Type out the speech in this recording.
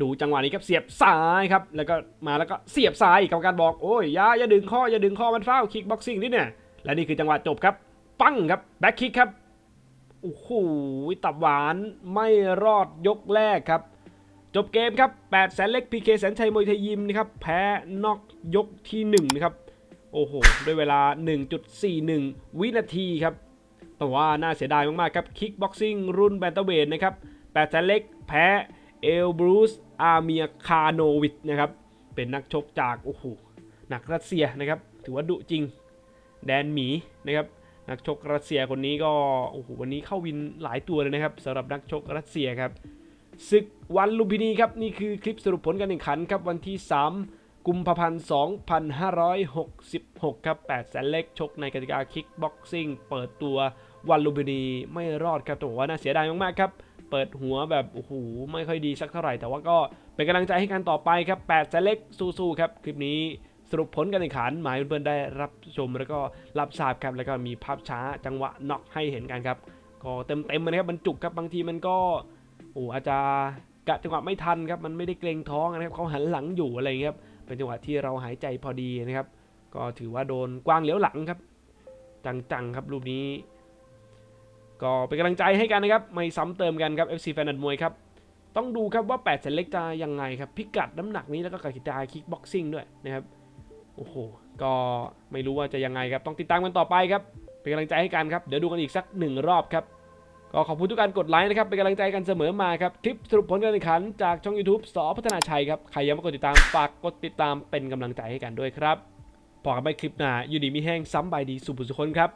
ดูจังหวะนี้ครับเสียบซ้ายครับแล้วก็มาแล้วก็เสียบซ้ายอีกกรรมการบอกโอ้ยอย่าอย่าดึงข้ออย่าดึงข้อมันฟาคิกบ็อกซิ่งนี่เนี่ยและนี่คือจังหวะจบครับปั้งครับแบ็คคิกครับโอ้โหตับหวานไม่รอดยกแรกครับ จบเกมครับ8แสนเล็กพีเคแสนชัยมวยไทยยิมนะครับแพ้นอกยกที่1นะครับโอ้โหด้วยเวลา 1.41 วินาทีครับแต่ว่าน่าเสียดายมากๆครับคิกบ็อกซิ่งรุ่นแบนเตอร์เวทนะครับ8แสนเล็กแพ้เอลบรูซ อาเมียคาโนวิชนะครับ เป็นนักชกจากโอ้โหนักรัสเซียนะครับ ถือว่าดุจริง แดนหมีนะครับ นักชกรัสเซียคนนี้ก็โอ้โหวันนี้เข้าวินหลายตัวเลยนะครับสำหรับนักชกรัสเซียครับศึกวันลุมพินีครับ นี่คือคลิปสรุปผลการแข่งขันครับวันที่ 3 กุมภาพันธ์ 2566 ครับ8แสนเล็กชกในกติกาคิกบ็อกซิ่งเปิดตัววันลุมพินีไม่รอดครับต้องบอกว่าน่าเสียดายมากๆครับ เปิดหัวแบบโอ้โหไม่ค่อยดีสักเท่าไหร่ แต่ว่าก็เป็นกำลังใจให้กันต่อไปครับ8แสเล็กสู้ๆครับคลิปนี้สรุปผลการแข่งขันหมายเพื่อนๆได้รับชมแล้วก็รับทราบครับแล้วก็มีภาพช้าจังหวะน็อกให้เห็นกันครับก็เต็มๆเลยครับบรรจุกครับบางทีมันก็โอ้อาจจะกะจังหวะไม่ทันครับมันไม่ได้เกรงท้องนะครับเขาหันหลังอยู่อะไรอย่างเงี้ยครับเป็นจังหวะที่เราหายใจพอดีนะครับ ก็ถือว่าโดนกว้างเหลียวหลังครับ จังๆครับรูปนี้ ก็เป็นกำลังใจให้กันนะครับ ไม่ซ้ำเติมกันครับ FC แฟนนัดมวยครับ ต้องดูครับว่า8เซนเล็กจะยังไงครับ พิกัดน้ำหนักนี้แล้วก็กติกาคิกบ็อกซิ่งด้วยนะครับ โอ้โห ก็ไม่รู้ว่าจะยังไงครับ ต้องติดตามกันต่อไปครับ เป็นกำลังใจให้กันครับ เดี๋ยวดูกันอีกสักหนึ่งรอบครับ ก็ขอบคุณทุกการกดไลค์นะครับ เป็นกำลังใจกันเสมอมาครับ คลิปสรุปผลการแข่งขันจากช่อง YouTube สอพัฒนาชัยครับ ใครยังไม่กดติดตาม ฝากกดติดตามเป็นกำลังใจให้กันด้วยครับพอกันไปคลิปหน้าอยู่ดีมีแห้งซ้ำใบดีสุภุสุคนครับ